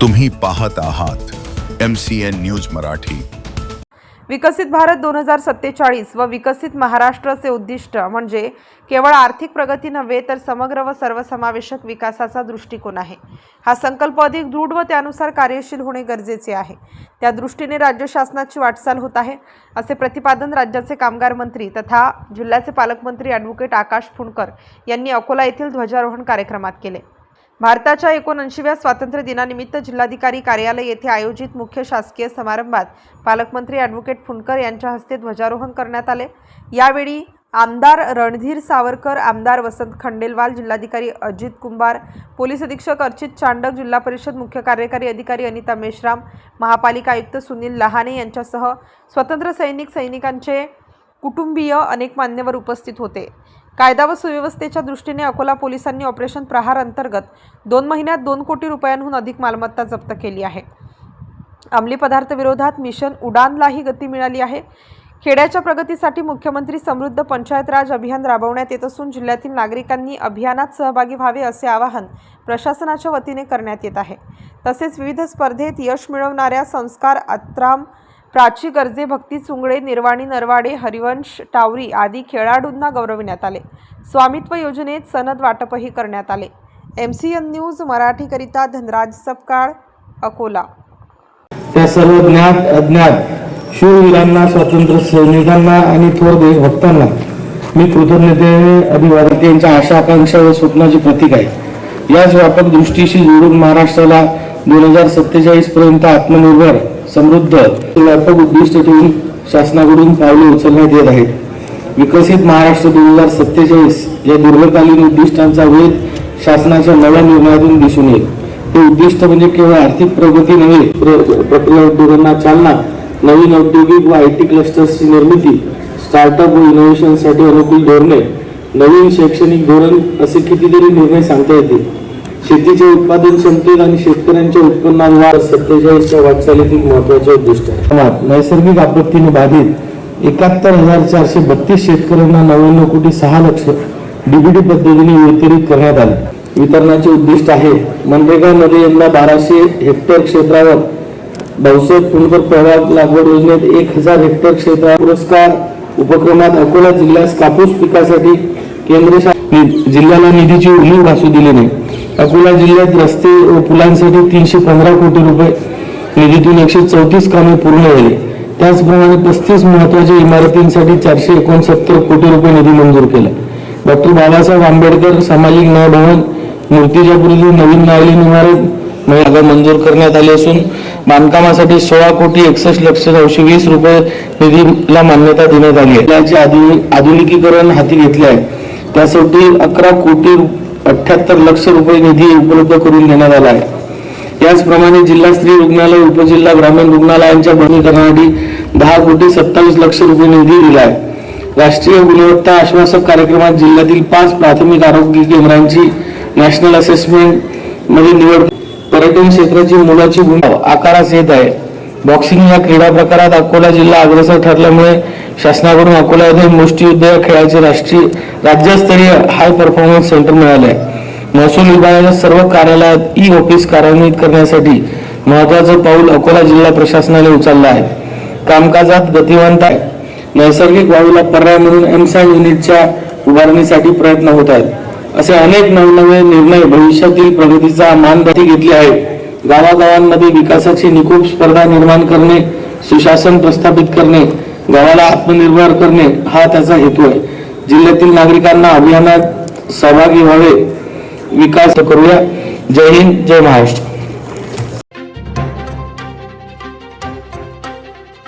तुम्ही पाहत आहात M C N news Marathi. विकसित भारत दोन हजार सत्तेचाळीस व विकसित महाराष्ट्राचे उद्दिष्ट म्हणजे केवळ आर्थिक प्रगती नव्हे तर समग्र व सर्वसमावेशक विकासाचा दृष्टिकोन आहे. हा संकल्प अधिक दृढ व त्यानुसार कार्यशील होणे गरजेचे आहे. त्या दृष्टीने राज्य शासनाची वाटचाल होत आहे असे प्रतिपादन राज्याचे कामगार मंत्री तथा जिल्ह्याचे पालकमंत्री ॲडव्होकेट आकाश फुंडकर यांनी अकोला येथील ध्वजारोहण कार्यक्रमात केले. भारताच्या एकोणऐंशीव्या स्वातंत्र्य दिनानिमित्त जिल्हाधिकारी कार्यालय येथे आयोजित मुख्य शासकीय समारंभात पालकमंत्री ॲडव्होकेट फुंडकर यांच्या हस्ते ध्वजारोहण करण्यात आले. यावेळी आमदार रणधीर सावरकर आमदार वसंत खंडेलवाल जिल्हाधिकारी अजित कुंभार पोलीस अधीक्षक अर्चित चांडक जिल्हा परिषद मुख्य कार्यकारी अधिकारी अनिता मेश्राम महापालिका आयुक्त सुनील लहाने यांच्यासह स्वतंत्र सैनिक सैनिकांचे कुटुंबीय अनेक मान्यवर उपस्थित होते. कायदा व सुव्यवस्थेच्या दृष्टीने अकोला पोलिसांनी ऑपरेशन प्रहार अंतर्गत दोन महिन्यात दोन कोटी रुपयांहून अधिक मालमत्ता जप्त केली आहे. अंमली पदार्थ विरोधात मिशन उडानलाही गती मिळाली आहे. खेड्याच्या प्रगतीसाठी मुख्यमंत्री समृद्ध पंचायत राज अभियान राबवण्यात येत असून जिल्ह्यातील नागरिकांनी अभियानात सहभागी व्हावे असे आवाहन प्रशासनाच्या वतीने करण्यात येत आहे. तसेच विविध स्पर्धेत यश मिळवणाऱ्या संस्कार अत्राम प्राची गर्जे भक्ती चुंगळे निर्वाणी नरवाडे हरिवंश टावरी आदी खेळाडूंना गौरविण्यात आले. स्वामित्व योजनेत सनद वाटपही करण्यात आले. एम सी एन न्यूज मराठीकरिता धनराज सपकाळ अकोला. त्या सर्व ज्ञात अज्ञात शूरवीरांना स्वातंत्र्य सैनिकांना आणि थोर देशभक्तांना मी कृतज्ञतेने अभिवादन. त्यांच्या आशा आकांक्षा व स्वप्नाचे प्रतीक आहे. याच व्यापक दृष्टीशी जोडून महाराष्ट्राला दोन हजार सत्तेचाळीस पर्यंत आत्मनिर्भर समृद्ध. व्यापक उद्दिष्ट ठेवून शासनाकडून पावले उचलण्यात येत आहेत. विकसित महाराष्ट्र दोन हजार सत्तेचाळीस या दीर्घकालीन उद्दिष्टांचा वेध शासनाच्या नव्या निर्णयातून दिसून येईल. हे उद्दिष्ट म्हणजे केवळ आर्थिक प्रगती नव्हे प्रक्रिया उद्योगांना चालना नवीन औद्योगिक व आय टी क्लस्टर्सची निर्मिती स्टार्टअप व इनोव्हेशनसाठी अनुकूल धोरणे नवीन शैक्षणिक धोरण असे कितीतरी निर्णय सांगता येतील. शेतीच्या उत्पादन क्षमतेत आणि शेतकऱ्यांच्या उत्पन्नात वाढ सत्तेचाळीसच्या वाटचालीतील महत्त्वाचे उद्दिष्ट आहे. नैसर्गिक आपत्तीने बाधित एकाहत्तर हजार चारशे बत्तीस शेतकऱ्यांना नव्याण्णव कोटी सहा लक्ष डीबीटी पद्धतीने वितरित करण्यात आले. वितरणाचे उद्दिष्ट आहे मनरेगामध्ये यंदा बाराशे हेक्टर क्षेत्रावर भाऊसाहेब फुंडकर प्रभाग लागवड योजनेत एक हजार हेक्टर क्षेत्रावर पुरस्कार उपक्रमात अकोला जिल्ह्यास कापूस पिकासाठी केंद्र जिल्ह्याला निधीची उणीव भासू दिली नाही. अकोला जिल्ह्यात रस्ते व पुलांसाठी तीनशे पंधरा कोटी रुपये निधीतून एकशे चौतीस कामे पूर्ण झाली. त्याचप्रमाणे पस्तीस महत्त्वाच्या इमारतींसाठी चारशे एकोणसत्तर कोटी रुपये निधी मंजूर केला. डॉक्टर बाबासाहेब आंबेडकर सामाजिक न्याय भवन मूर्तिजापूरची नवीन न्यायालयीन इमारत जागा मंजूर करण्यात आली असून बांधकामासाठी सोळा कोटी एकसष्ट लक्ष नऊशे वीस रुपये निधीला मान्यता देण्यात आली आहे. त्याचे आधुनिक आधुनिकीकरण हाती घेतले आहे. त्यासाठी अकरा कोटी अठ्याहत्तर लक्ष रुपये निधी उपलब्ध करून देण्यात आला आहे. याचप्रमाणे जिल्हा स्त्री रुग्णालय उपजिल्हा ग्रामीण रुग्णालयांच्या बंदीकरणासाठी दहा कोटी सत्तावीस लक्ष रुपये निधी दिला आहे. राष्ट्रीय गुणवत्ता आश्वासक कार्यक्रमात जिल्ह्यातील पाच प्राथमिक आरोग्य केंद्रांची नॅशनल असेसमेंटमध्ये निवड पर्यटन क्षेत्राची मोलाची भूमिका आकारास येत आहे. बॉक्सिंग या क्रीडा प्रकारात अकोला जिल्हा अग्रेसर ठरल्यामुळे शासनाकडून अकोला येथे मुष्टियुद्ध या खेळाचे राष्ट्रीय राज्यस्तरीय हाय परफॉर्मन्स सेंटर मिळाले. आहे महसूल विभागाच्या सर्व कार्यालयात ई ऑफिस कार्यान्वित करण्यासाठी महत्वाचं पाऊल अकोला जिल्हा प्रशासनाने उचललं आहे. कामकाजात गतिवंत आहे. नैसर्गिक वायूला पर्याय म्हणून एमसॅन युनिटच्या उभारणीसाठी प्रयत्न होत आहेत. असे अनेक नवनवे निर्णय भविष्यातील प्रगतीचा मानगती घेतले आहे. गावागावांमध्ये विकासाची निकोप स्पर्धा निर्माण करणे सुशासन प्रस्थापित करणे गावाला आत्मनिर्भर करणे हा त्याचा हेतू आहे. जिल्ह्यातील नागरिकांना अभियानात सहभागी व्हावे. विकास करूया. जय हिंद जय महाराष्ट्र.